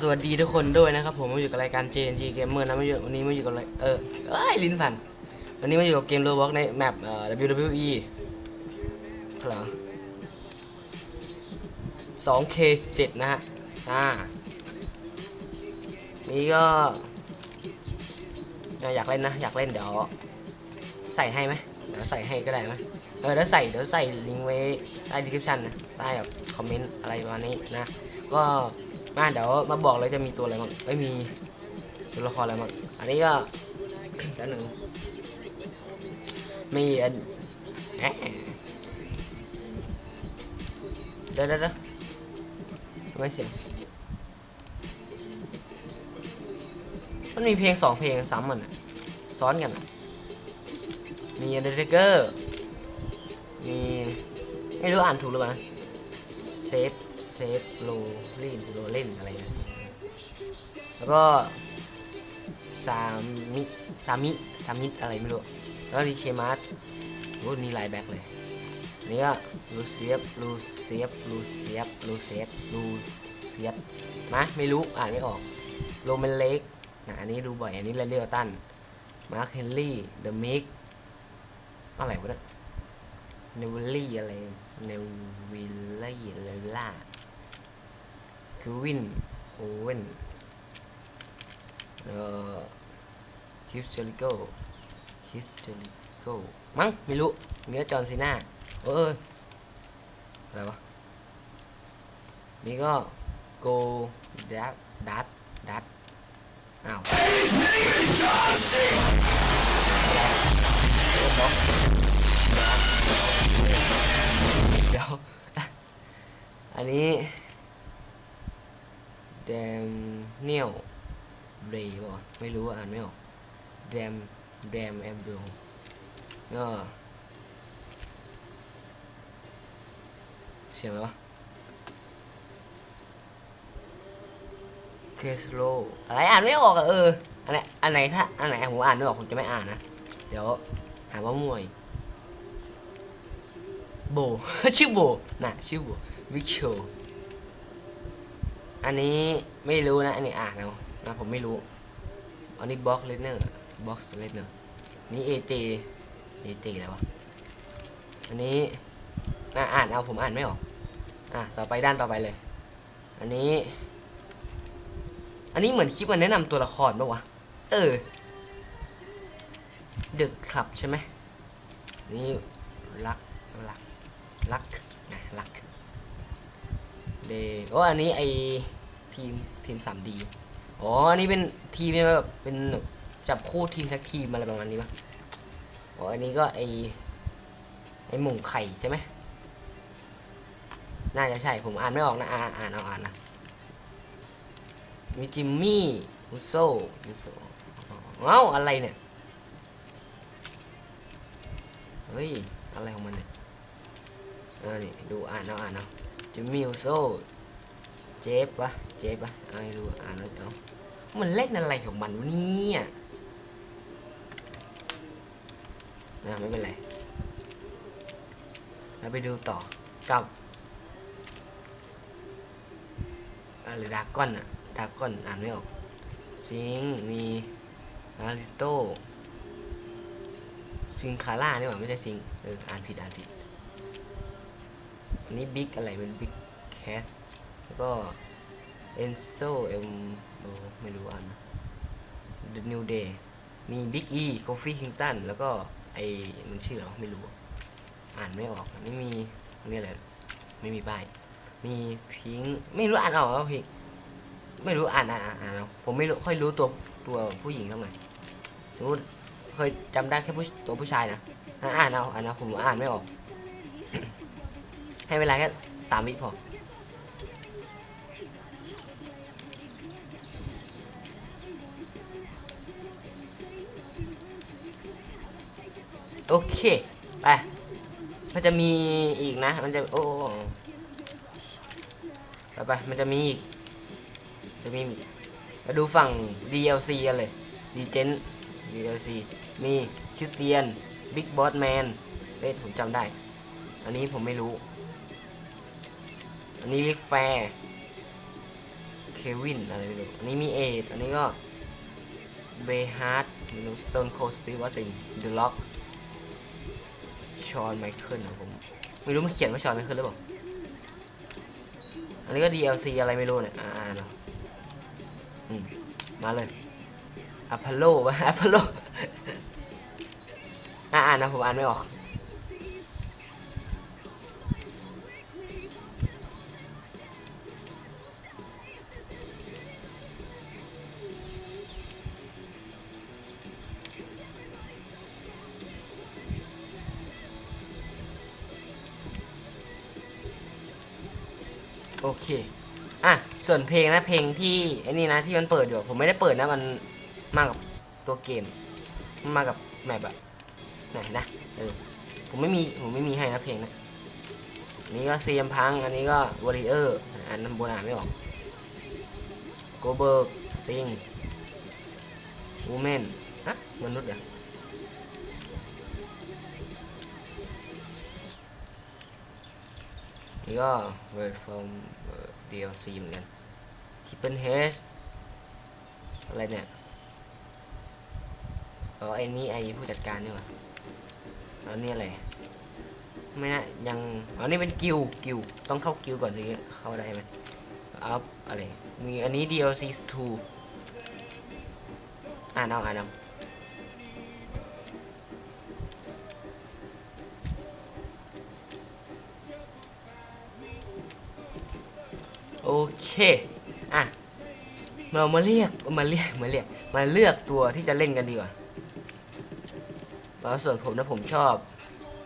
สวัสดีทุกคนด้วยนะครับ ผมมาอยู่กับรายการ JNG Gamer นะมาอยู่วันนี้มาอยู่กับเออเอ้ยลิ้นพันวันนี้มาอยู่กับเกม Roblox ในแมปเอ่อ WWE เหรอ 2K7 นะฮะอ่านี่ก็อยากเล่นนะอยากเล่นเดี๋ยวใส่ให้ไหมเดี๋ยวใส่ให้ก็ได้ไหมเออเดี๋ยวใส่เดี๋ยวใส่ลิงก์ไว้ใต้ description นะใต้แบบคอมเมนต์อะไรประมาณนี้นะก็ มาเดี๋ยวมาบอกเลยจะมีตัวอะไรบ้างไม่มีตัวละครอะไรบ้างอันนี้ก็เดี๋ยวหนึ่งมีอันแอะเดี๋ยวเดี๋ยวเดี๋ยวไม่เสียงมันมีเพลงสองเพลงซ้ำเหมันอะซ้อนกันอะมี Undertaker มีไม่รู้อ่านถูกหรือเปล่าเซฟ ฟโลลินโลเล่นอะไรนะแล้วก็ซามิซามิซามิอะไรไม่รู้ แล้วดีเคมาร์ตโอ้มีหลายแบ็คเลยนี่ก็ลูเซียบลูเซียบลูเซียบลูเซียบลูเซียบมาไม่รู้อ่านไม่ออกโรแมนเล็กนะอันนี้ดูบ่อย อันนี้แรนเดลตันมาร์คเฮนรี่เดอะมิกอะไรวะเนี่ยเนวิลลี่อะไรเนวิลลี่เลล่า คือวินโอเวนเอ่อคิวเซลิโกคิสเจลิโกมั้งไม่รู้เนื้อจอห์นซีน่าเอออะไรวะนี่ก็โกดัตดัตดัตอ้าวเดี๋ยวอันนี้ ดมเนียลเรย์ป่ะไม่รู้อ่านไม่ออกเดมแดมแอมดูก็เสียงอะไรวะเคสโลอะไรอ่านไม่ออกอะเอออันไหนอันไหนถ้าอันไหนผมอ่านไม่ออกผมจะไม่อ่านนะ เดี๋ยวหาว่ามวยโบ ชื่อโบน่ะชื่อโบวิชโช อันนี้ไม่รู้นะ อันนี้อ่านเอานะผมไม่รู้ อันนี้บล็อกเลนเนอร์บล็อกเลนเนอร์นี่ AJ AJ อะไรวะอันนี้อะอ่านเอาผมอ่านไม่ออก อะต่อไปด้านต่อไปเลย อันนี้ อันนี้เหมือนคลิปมันแนะนำตัวละครปะวะ เออเดึกครับใช่ไหมนี่รักรักรัก,รก เดโอ้อันนี้ไอทีมทีม 3D อ๋ออันนี้เป็นทีมแบบเป็นจับคู่ทีมแท็กทีมอะไรประมาณนี้ปะอ๋ออันนี้ก็ไอไอหม่งไข่ใช่ไหมน่าจะใช่ผมอ่านไม่ออกนะอ่านอ่านเอาอ่านนะมีจิมมี่อุโซอุโซเอ้าอะไรเนี่ยเฮ้ยอะไรของมันเนี่ยเออนี่ดูอ่านเอาอ่านเอา จิมมี่อุโซเจฟปะเจฟปะเอาให้อ่านแล้วเอามันเล่นอะไรของมันวะเนี่ยนะไม่เป็นไรแล้วไปดูต่อกับอะไรดากอนอะดากอนอ่านไม่ออกซิงมีอาริสโตซิงคาร่านี่หว่าไม่ใช่ซิงเอออ่านผิดอ่านผิด อันนี้บิ๊กอะไรเป็นบิ๊กแคสแล้วก็เอนโซเอ็มโอไม่รู้อ่านนะ The New Day มี Big E Kofi Kingston แล้วก็ไอมันชื่ออะไรไม่รู้ อ่านไม่ออกอันนี้มีอันนี่อะไรไม่มีป้ายมีพิงไม่รู้อ่านออกว่าพิงไม่รู้อ่านอ่านอ่านอ่านเอาผมไม่รู้ค่อยรู้ตัวตัวผู้หญิงเท่าไหร่รู้เคยจำได้แค่ผู้ตัวผู้ชายนะอ่านเอาอ่านเอาผมอ่านไม่ออก ให้เวลาแค่สามวิพอโอเค ไป มันจะมีอีกนะ มันจะ โอ้ไปไป มันจะมีอีก จะมีมาดูฝั่ง DLC กันเลยดีเจน DLC มีคริสเตียน บิ๊กบอสแมนเอ้ยผมจำได้ อันนี้ผมไม่รู้ อันนี้ลิกแฟร์เควินอะไรไม่รู้ อันนี้มีเอดอันนี้ก็เบฮาร์ดไม่รู้สโตนโคสตีวัตินเดอะล็อกชอนไมเคิลนะผม ไม่รู้มันเขียนว่าชอนไมเคิลหรือเปล่า อันนี้ก็ DLC อะไรไม่รู้เนี่ย อ่าเนาะอืมมาเลยอพอลโลวะอพอลโล อ่านนะผมอ่านไม่ออก โอเคอะส่วนเพลงนะเพลงที่ไอ้นี่นะที่มันเปิดอยู่ผมไม่ได้เปิดนะมันมากับตัวเกมมันมากับแมปอะไหนนะเออผมไม่มีผมไม่มีให้นะเพลงนะอันนี้ก็เซียมพัง อันนี้ก็วอริเออร์อันนั้นโบนอ่านไม่ออกโกเบิร์กสติงวูแมนฮะมนุษย์เห นี่ก็ word from DLC เหมือนกัน Triple H อะไรเนี่ยเออไอ้นี่ไอ้ผู้จัดการนี่หว่าแล้วนี่อะไรไม่น่ายังอ๋อนี่เป็นกิลกิลต้องเข้ากิลก่อนถึงเข้าได้ไหมอัพอะไรมีอันนี้ DLC 2อ่านเอาอ่านเอา เคอะเรามาเรียกมาเรียกมาเรียกมาเลือกตัวที่จะเล่นกันดีกว่าแล้วส่วนผมนะผมชอบ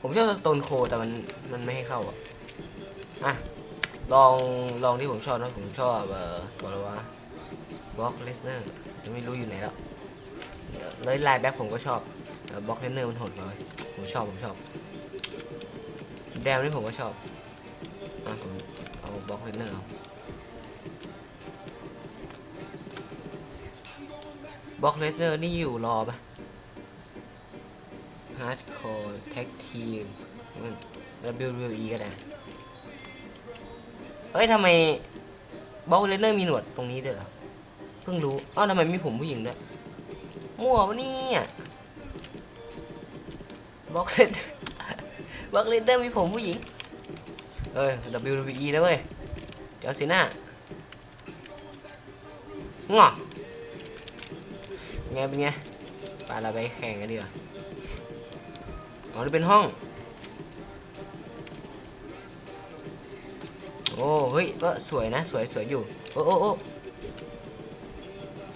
ผมชอบสโตนโคแต่มันมันไม่ให้เข้าอะอะลองลองที่ผมชอบนะผมชอบเอ่อตัวอะไรวะบล็อกเลสเนอร์ยังไม่รู้อยู่ไหนแล้วเอ่อเลยไลน์แบ็คผมก็ชอบบล็อกเลสเนอร์มันโหดเลยผมชอบผมชอบแดมนี่ผมก็ชอบอะผมเอาบล็อกเลสเนอร์เอา บล็อกเลสเนอร์นี่อยู่รอปะฮาร์ดคอร์แท็กทีม WWE ก็ได้เฮ้ยทำไมบล็อกเลสเนอร์มีหนวดตรงนี้ด้วยเหรอ เพิ่งรู้อ้าวทำไมมีผมผู้หญิงด้วย มั่ววะเนี่ยบล็อกเลสบ็อกเลสเนอร์มีผมผู้หญิง เอ้ย WWE นะเว้ยเจ้าสิน่างอ ไงเป็นไงไปเราไปแข่งกันดีกว่าอ๋อนี่เป็นห้อง โอ้เฮ้ยก็สวยนะสวยสวยอยู่ โอ้โอ้โอ้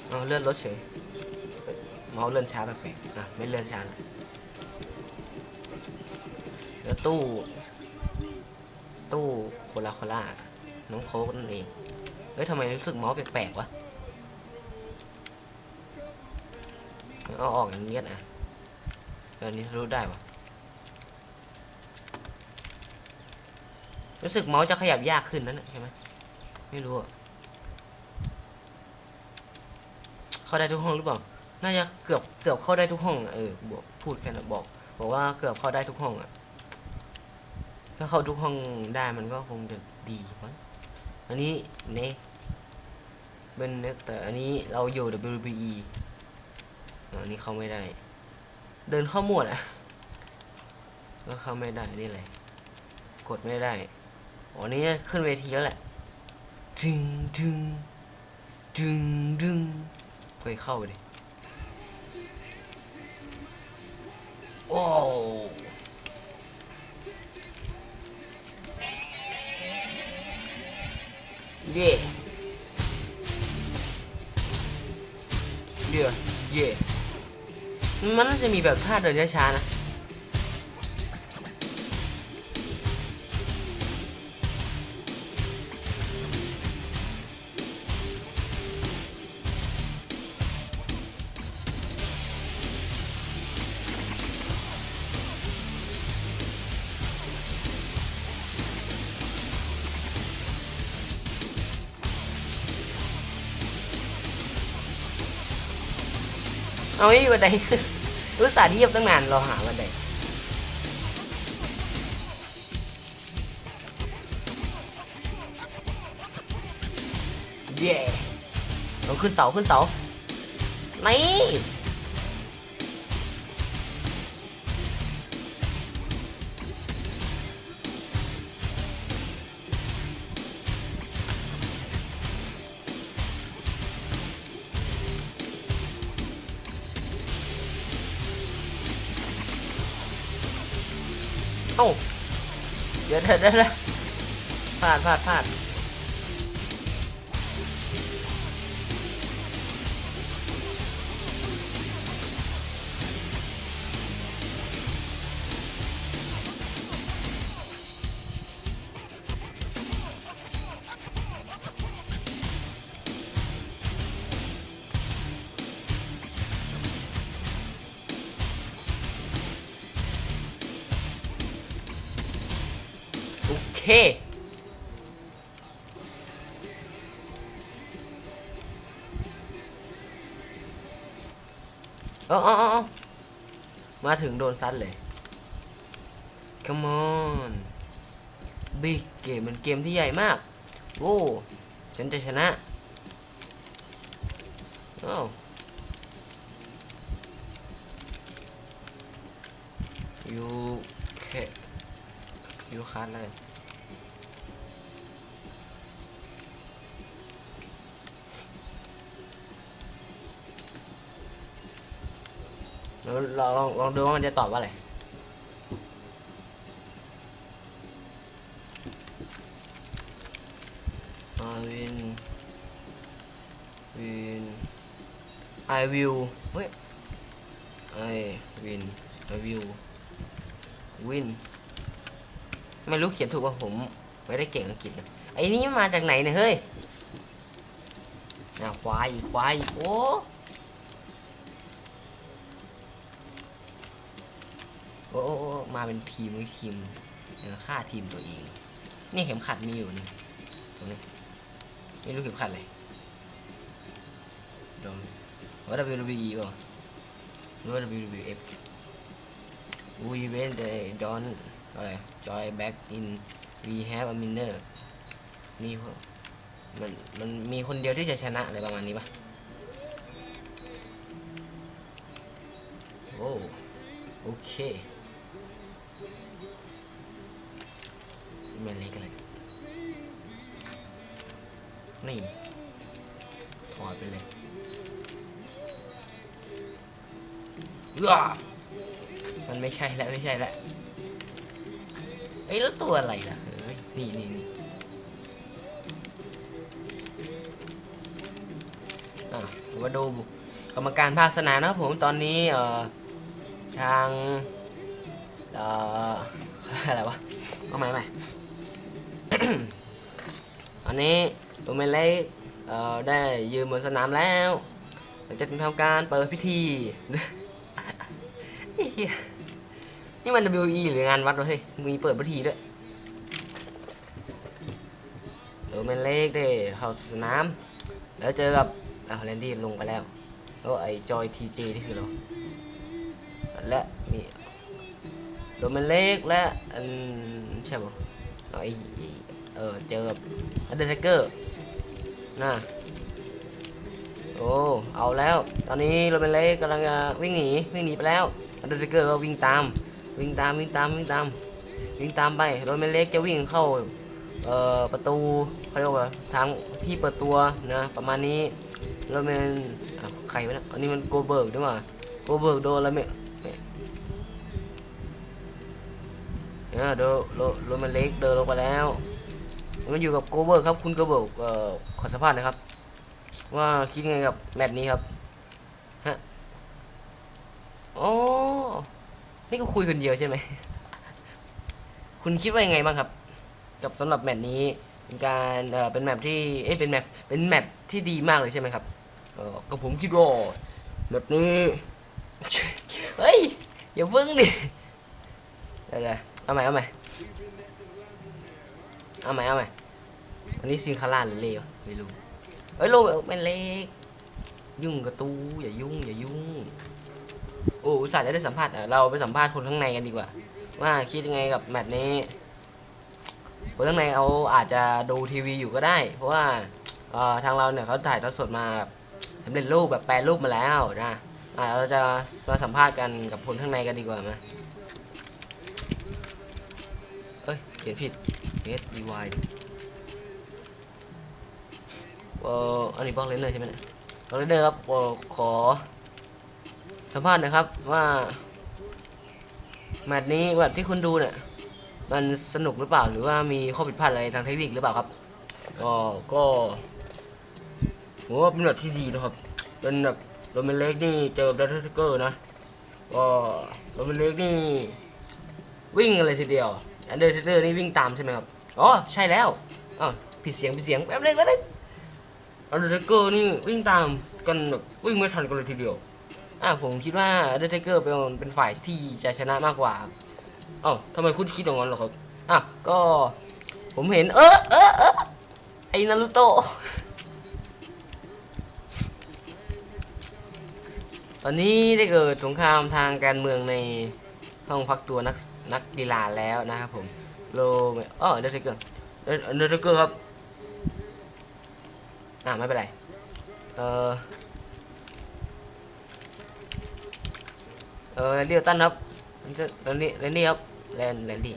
เอาเลื่อนรถเฉยเอ้ยเมาส์เลื่อนช้าแปลกๆอะไม่เลื่อนช้าละแล้วตู้ ตู้โคลาโคลาน้องโค้กนั่นเองเฮ้ยทำไมรู้สึกเมาส์แปลกๆวะ เอาออกอย่างนี้กันะเออนี้รู้ได้ปะรู้สึกเมาส์จะขยับยากขึ้นนั่นใช่ไหมไม่รู้อะเข้าได้ทุกห้องหรือเปล่า น่าจะเกือบเกือบเข้าได้ทุกห้องเออบอกพูดแค่นั้นบอก บอกว่าเกือบเข้าได้ทุกห้องอะถ้าเข้าทุกห้องได้มันก็คงจะดีมั้งอันนี้เนเป็นเน็กแต่อันนี้เราอยู่ WBE อันนี้เข้าไม่ได้ เดินเข้าหมวดอะก็เข้าไม่ได้นี่อะไรกดไม่ได้อ๋อนี่ขึ้นเวทีแล้วแหละดึงดึงดึงดึงเคยเข้าไปดิโอ้เย่เดี๋ยวเย่ มันน่าจะมีแบบท่าเดินช้าๆนะ เอาไอ้บันไดอุตส่าห์เยียบตั้งนานรอหาบันไดเย้เราขึ้นเสาขึ้นเสาไหม เอ้าเดี๋ยวเดี๋ยวเดี๋ยวพลาดพลาดพลาด ถึงโดนซัดเลย come on big เกมมันเกมที่ใหญ่มาก โว้ฉันจะชนะอ้าว you can ยูคาร์เลยเรา ลองลองลองดูว่ามันจะตอบว่าอะไร I win win I will เฮ้ย I win I will win ไม่รู้เขียนถูกป่ะผม ไม่ได้เก่งอังกฤษนะไอ้นี่มาจากไหนเนี่ยเฮ้ยน่าควายอีกควายอีกโอ้ โอ้โอ้โอมาเป็นทีมทีมฆ่าทีมตัวเอง นี่เข็มขัดมีอยู่นี่ตรงนี้ไม่รู้เข็มขัดอะไรโดนว่า WWE ป่ะหรือว่า WWF we went they don't อะไร joy back in we have a winner มีมันมันมีคนเดียวที่จะชนะอะไรประมาณนี้ปะโอ้โอเค มันเล็กเลยนี่ถอดไปเลยมันไม่ใช่แล้วไม่ใช่แล้วเอ้ยแล้วตัวอะไรล่ะเฮ้ยนี่นี่นี่อะมาดูกรรมการภาคสนามนะครับผมตอนนี้เอ่อทางเอ่ออะไรวะเอาใหม่ใหม่ นนี้ตัวเมเล็กได้ยืนบนสนามแล้วหลังจากทำการเปิดพิธีนี่มัน WE หรืองานวัดวะเฮ้ยมีเปิดพิธีด้วยเดี๋ยวแมเล็กได้เข้าสนาม แล้วเจอกับอ่าแลนดี้ลงไปแล้วแล้วไอ้จอยทีเจที่คือเราและมีโดแมนเล็กและอันใช่ป่ะไอ้ เออ เจอกับอันเดอร์ไทเกอร์นะโอ้ เอาแล้ว ตอนนี้โรแมนเล็กกำลังจะวิ่งหนี วิ่งหนีไปแล้วอันเดอร์ไทเกอร์ก็วิ่งตาม วิ่งตาม วิ่งตาม วิ่งตาม วิ่งตามไป โรแมเล็กจะวิ่งเข้า เอ่อ ประตูเขาเรียกว่าทางที่เปิดตัวนะ ประมาณนี้แล้วมันใครวะนะอันนี้มันโกเบิร์กด้วยว่าโกเบิร์กโดนแล้วไม่ไม่เนี่ยโดโดนโดนมันเล็กเดินลงไปแล้ว มันอยู่กับโกเบิร์ครับคุณโกเบิร์กเอ่อขอสัมภาษณ์นะครับ ว่าคิดไงกับแมตช์นี้ครับฮะโอ้นี่ก็คุยคนเดียวใช่ไหม คุณคิดว่ายังไงบ้างครับ กับสำหรับแมตช์นี้เป็นการเอ่อเป็นแมปที่เอ้เป็นแมปเป็นแมปที่ดีมากเลยใช่ไหมครับเออก็ผมคิดว่าแมปนี้เฮ้ยอย่าเพิ่งดิเดี๋ยวเอาใหม่เอาใหม่เอาใหม่เอาใหม่ อันนี้ซิงคาร่าหรือเลวไม่รู้เอ้ยโลแมันเล็ก ยุ่งกับตูอย่ายุ่งอย่ายุ่งโอ้อุตส่าห์จะได้สัมภาษณ์อะเราไปสัมภาษณ์คนข้างในกันดีกว่า ว่าคิดยังไงกับแมตช์นี้คนข้างในเขาอาจจะดูทีวีอยู่ก็ได้ เพราะว่าทางเราเนี่ยเขาถ่ายทอดสดมาแบบสำเร็จรูปแบบแปลรูปมาแล้วนะอะเราจะมาสัมภาษณ์กันกับคนข้างในกันดีกว่าไหมเอ้ยเขียนผิด S E Y เอ่ออันนี้บล็อกเลนเลยใช่ไหมเนี่ยบล็อกเลนเลยครับเอ่อขอ สัมภาษณ์นะครับว่าแมตช์นี้แบบที่คุณดูเนี่ยมันสนุกหรือเปล่าหรือว่ามีข้อผิดพลาดอะไรทางเทคนิคหรือเปล่าครับก็ก็ผมว่าเป็นแบบที่ดีนะครับ เป็นแบบโรเมนเล็กนี่เจอดัตเทเกอร์นะก็โรเมนเล็กนี่วิ่งกันเลยทีเดียวอันเดอร์เทเกอร์นี่วิ่งตามใช่ไหมครับอ๋อใช่แล้วอ้าวผิดเสียงผิดเสียงแป๊บนึงแป๊บนึง อันเดอร์เทเกอร์นี่วิ่งตามกันแบบวิ่งไม่ทันกันเลยทีเดียว อะผมคิดว่าเดอร์เทเกอร์เป็นเป็นฝ่ายที่จะชนะมากกว่าเอ้าทำไมคุณคิดอย่างนั้นหรอครับ อะก็ผมเห็นเออเออเออไอ้นารูโตะตอนนี้ได้เกิดสงครามทางการเมืองในห้องพักตัวนักนักกีฬาแล้วนะครับผมโลเออเดอร์เทเกอร์เดอร์เทเกอร์ครับ อะไม่เป็นไร เออเออแลนดี้ตันครับแลนดี้แลนดี้ครับแลนแลนดี้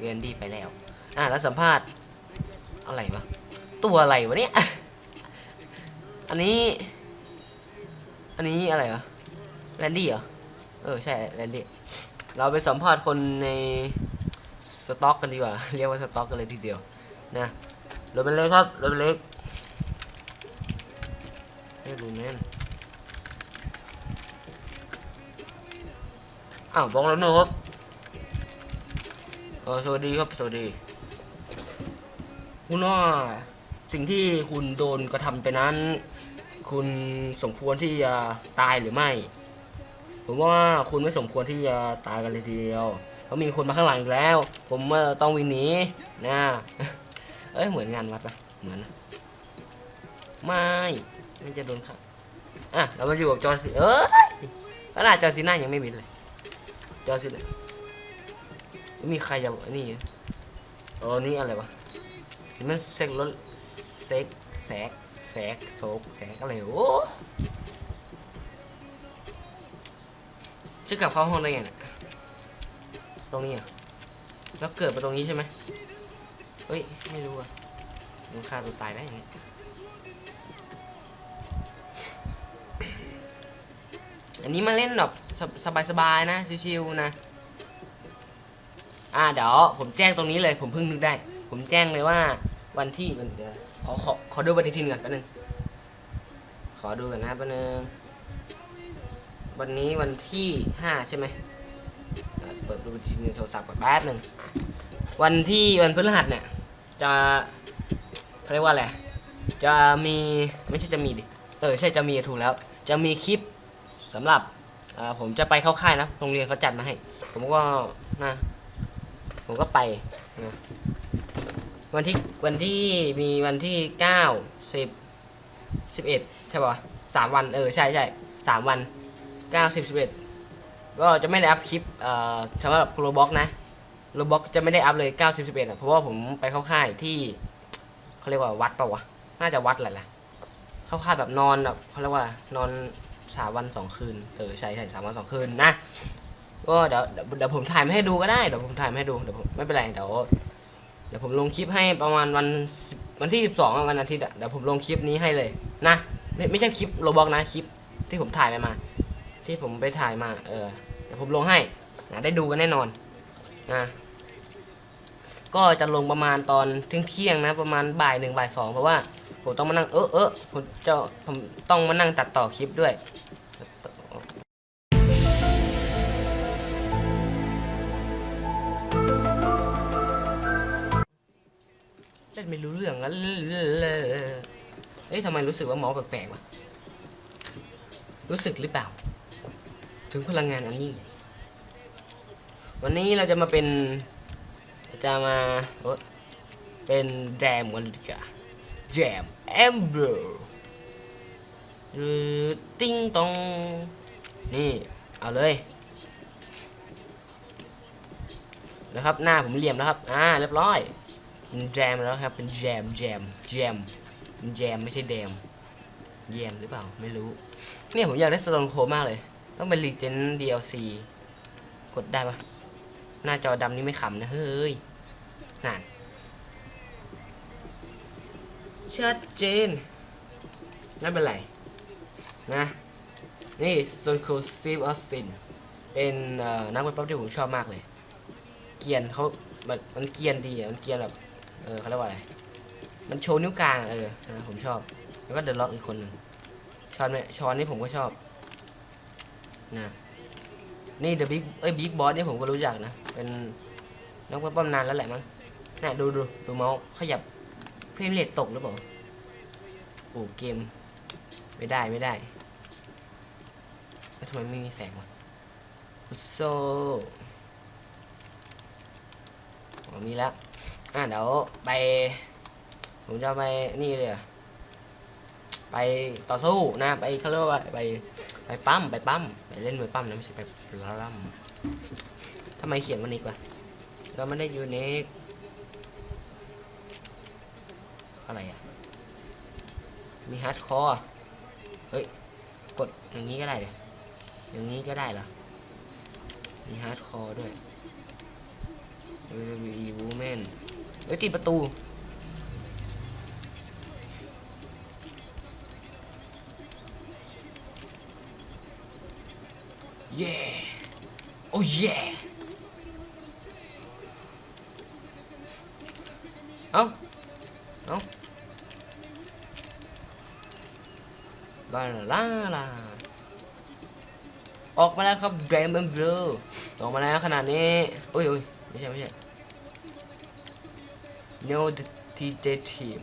แลนดี้ไปแล้ว อะแล้วสัมภาษณ์อะไรวะตัวอะไรวะเนี่ย อันนี้ อันนี้อะไรวะแลนดี้เหรอ เออใช่แลนดี้ เราไปสัมภาษณ์คนในสต็อกกันดีกว่า เรียกว่าสต็อกกันเลยทีเดียว นะรถเป็นเล็กครับรถเป็นเล็ก เฮ้ยดูแมนอ้าวบอกแล้วเนอะครับเออสวัสดีครับสวัสดี คุณว่าสิ่งที่คุณโดนกระทำไปนั้น คุณสมควรที่จะตายหรือไม่ผมว่าคุณไม่สมควรที่จะตายกันเลยทีเดียวเพราะมีคนมาข้างหลังอีกแล้ว ผมว่าต้องวิ่งหนีนะเอ้ยเหมือนงานวัดปะเหมือนนะไม่ ไม่จะโดนค่ะอะเรามาอยู่กับจอร์ซีเอ้ยขนาดจอร์ซีน่ายังไม่บินเลย จอสิเนี่ยมีใครจะอันนี้เออนี่อะไรวะมันเซ็กรถเซ็กแสกแสกโศกแสกอะไรโอ้จะกลับเข้าห้องได้ไงเนี่ยตรงนี้อะแล้วเกิดมาตรงนี้ใช่ไหมเฮ้ย ไม่รู้อะมันฆ่าตัวตายได้ยังไง อันนี้มาเล่นแบบสบายๆนะชิวๆนะ อ่าเดี๋ยวผมแจ้งตรงนี้เลยผมเพิ่งนึกได้ ผมแจ้งเลยว่าวันที่เดี๋ยวขอขอขอดูปฏิทินก่อนแป๊บนึงขอดูกันนะแป๊บนึงวันนี้วันที่ห้าใช่ไหมเปิดดูปฏิทินในโทรศัพท์ก่อนแป๊บนึงวันที่วันพฤหัสเนี่ยจะเขาเรียกว่าอะไรจะมีไม่ใช่จะมีดิเออใช่จะมีถูกแล้ว จะมีคลิป สำหรับผมจะไปเข้าค่ายนะโรงเรียนเขาจัดมาให้ ผมก็นะผมก็ไปนะวันที่วันที่มีวันที่เก้าสิบสิบเอ็ดใช่ป่ะสามวันเออใช่ใช่สามวันเก้าสิบสิบเอ็ดก็จะไม่ได้อัพคลิปเอ่อสำหรับโรบ็อกนะโรบ็อกจะไม่ได้อัพเลยเก้าสิบสิบเอ็ดอะเพราะว่าผมไปเข้าค่ายที่เขาเรียกว่าวัดป่าวะน่าจะวัดแหละแหละเข้าค่ายแบบนอนแบบเขาเรียกว่านอน สามวันสองคืนเออใช่ใช่สามวันสองคืนนะก็เดี๋ยวเดี๋ยวผมถ่ายมาให้ดูก็ได้เดี๋ยวผมถ่ายมาให้ดูเดี๋ยวผมไม่เป็นไรเดี๋ยวเดี๋ยวผมลงคลิปให้ประมาณวันวันที่สิบสองวันอาทิตย์เดี๋ยวผมลงคลิปนี้ให้เลยนะไม่ไม่ใช่คลิปโรบอกนะคลิปที่ผมถ่ายไปมา ที่ผมไปถ่ายมา เออเดี๋ยวผมลงให้นะได้ดูกันแน่นอนนะก็จะลงประมาณตอนเที่ยงเที่ยงนะประมาณบ่ายหนึ่งบ่ายสองเพราะว่า ผมต้องมานั่งเออเออผมจะผมต้องมานั่งตัดต่อคลิปด้วยเล่นไม่รู้เรื่องแล้วเอ้ยทำไมรู้สึกว่าเมาส์แปลกๆวะรู้สึกหรือเปล่า ถึงพลังงานอันนี้ วันนี้เราจะมาเป็นจะมาเป็นแจมกันดีกว่า แจมแอมเบอร์หรือติ้งตองนี่เอาเลยนะครับหน้าผมเหลี่ยมแล้วครับอ่าเรียบร้อยเป็นแจมแล้วครับเป็นแจมแจมแจมเป็นแจมไม่ใช่แดมเยียนหรือเปล่าไม่รู้เนี่ยผมอยากได้สโตนโคมากเลย ต้องเป็นรีเจน DLC กดได้ปะหน้าจอดำนี่ไม่ขำนะเฮ้ยนั่น ชัดเจนไม่เป็นไร นะ นี่ Stone Cold Steve Austin เป็นนักมวยปั๊บที่ผมชอบมากเลย เกียนเขามันมันเกียนดีอะมันเกียนแบบเออเขาเรียกว่าอะไร มันโชว์นิ้วกลางอะเออนะผมชอบ แล้วก็เดอะล็อกอีกคนหนึ่งชอนเนี่ยชอนนี่ผมก็ชอบนะนี่เดอะบิ๊กเอ้ยบิ๊กบอสนี่ผมก็รู้จักนะ เป็นนักมวยปั้มนานแล้วแหละมั้งน่ะดูดูดูเมาส์ขยับ เฟรมเรทตกหรือเปล่าโอ้เกม ไม่ได้ไม่ได้แล้วทำไมไม่มีแสงวะโซอ๋อมีแล้วอะเดี๋ยวไป ผมจะไปนี่เลยไปต่อสู้นะไปเขาเรียกว่าไปไปปั๊มไปปั๊มไปเล่นมวยปั๊มนะไม่ใช่ไปล่ำทำไมเขียนว่านิกวะก็ไม่ได้ยูนิค อะไรอะ มีฮาร์ดคอร์เฮ้ย กดอย่างนี้ก็ได้เลยอย่างนี้ก็ได้เหรอ มีฮาร์ดคอร์ด้วย WWE Women เฮ้ยติดประตู เย่โอ้เย่เอ้า เอ้า ลาลาลาออกมาแล้วครับ Diamond Blue ออกมาแล้วขนาดนี้โอ้ยโอ้ยไม่ใช่ไม่ใช่ No DJ Team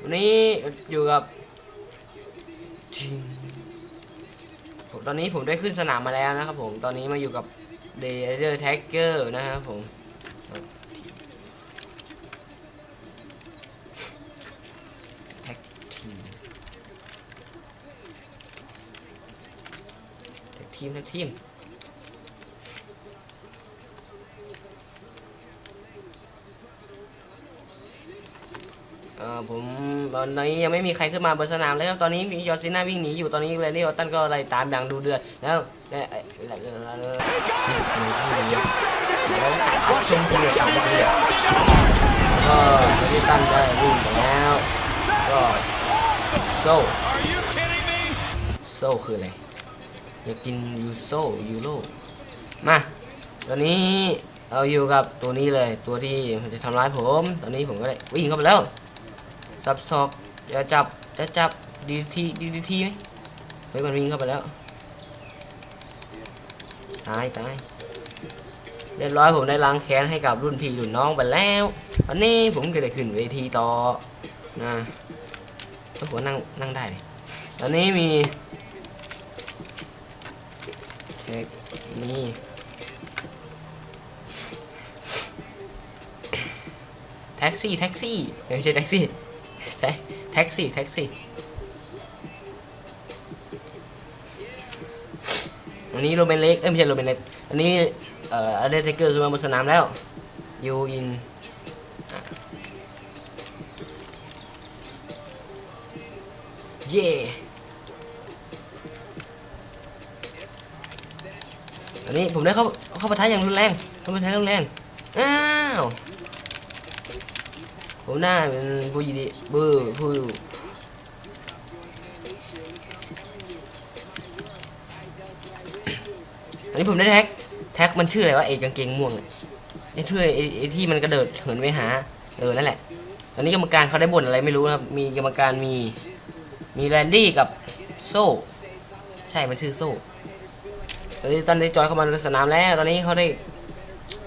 วันนี้อยู่กับจิงตอนนี้ผมได้ขึ้นสนามมาแล้วนะครับผม ตอนนี้มาอยู่กับ d a y e r Tagger นะครับผม แท็กทีมแทีมเออผมตอนนี้ยังไม่มีใครขึ้นมาบนสนามเลยครับตอนนี้มียอร์ซิน่าวิ่งหนีอยู่ตอนนี้แรนดี้ออตตันก็ไล่ตามอย่างดูเดือดแล้วและไอ้แล้วแล้วแล้วแล้วชมทีเลยตามไปเลยก็แรนดี้ตันได้วิ่งไปแล้วก็โซ่โซ่คืออะไร อยากกินยูโซยูโรมาตอนนี้เราอยู่กับตัวนี้เลยตัวที่มันจะทำร้ายผม ตอนนี้ผมก็ได้วิ่งเข้าไปแล้วสับศอกอย่าจับจะจับดีทีดีดีทีไหมเฮ้ยมันวิ่งเข้าไปแล้วตายตายเรียบร้อยผมได้ล้างแค้นให้กับรุ่นพี่รุ่นน้องไปแล้ววันนี้ผมก็ได้ขึ้นเวทีต่อนะก็หัวนั่งนั่งได้เลยตอนนี้มี เทคมีแท็กซี่แท็กซี่ไม่ใช่แท็กซี่แท็กซี่แท็กซี่อันนี้โรเบนเล็กเอ้ยไม่ใช่โรเบนเล็กอันนี้เอ่ออเดนเทเกอร์ขึ้นมาบนสนามแล้วยูอินเย่ อันนี้ผมได้เข้าเข้าปะทะอย่างรุนแรงเข้าปะทะรุนแรงอ้าวผมหน้าเป็นผู้ยินดีบื้อผู้อันนี้ผมได้แท็กแท็กมันชื่ออะไรวะเอกกางเกงม่วงไอ้ช่วยไอ้ไอ้ที่มันกระเดิดเหินไปหาเออนั่นแหละตอนนี้กรรมการเขาได้บ่นอะไรไม่รู้ครับ มีกรรมการมีมีแรนดี้กับโซ่ ใช่มันชื่อโซ่ ตอนนี้ตันได้จอยเข้ามาในสนามแล้ว ตอนนี้เขาได้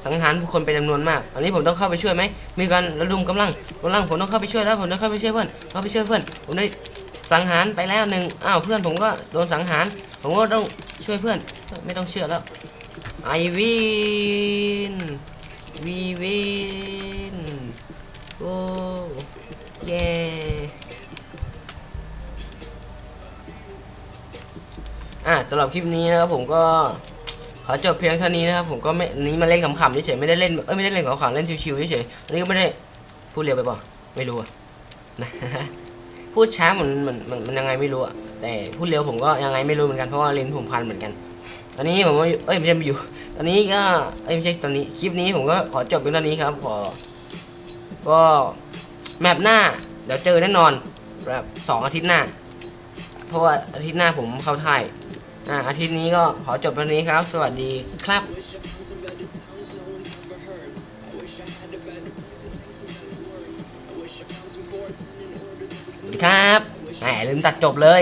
สังหารผู้คนเป็นจำนวนมากตอนนี้ผมต้องเข้าไปช่วยไหม มีการระดมกำลังกำลังผมต้องเข้าไปช่วยแล้ว ผมต้องเข้าไปช่วยเพื่อน เข้าไปช่วยเพื่อน ผมได้สังหารไปแล้วหนึ่งอ้าวเพื่อนผมก็โดนสังหาร ผมก็ต้องช่วยเพื่อน ไม่ต้องเชื่อแล้วไอวินวีวินโอ้เย่ อะสำหรับคลิปนี้นะครับผมก็ขอจบเพียงเท่านี้นะครับผมก็ไม่นี้มาเล่นขำๆเฉยๆไม่ได้เล่นเอ้ยไม่ได้เล่นขำๆเล่นชิวๆเฉยๆอันนี้ก็ไม่ได้พูดเร็วไปเปล่าไม่รู้อะนะพูดช้าเหมือนมือนมันมันยังไงไม่รู้อะแต่พูดเร็วผมก็ยังไงไม่รู้เหมือนกันเพราะว่าลิ้นผมพันเหมือนกัน ตอนนี้ผมว่าเอ้ยไม่ใช่อยู่ ตอนนี้ก็เอ้ยไม่ใช่ตอนนี้คลิปนี้ผมก็ขอจบเพียงเท่านี้ครับขอก็แมปหน้าเดี๋ยวเจอแน่นอนแบบสองอาทิตย์หน้า เพราะว่าอาทิตย์หน้าผมเข้าไทย อ่าอาทิตย์นี้ก็ขอจบตรงนี้ครับ สวัสดีครับสวัสดีครับแหมลืมตัดจบเลย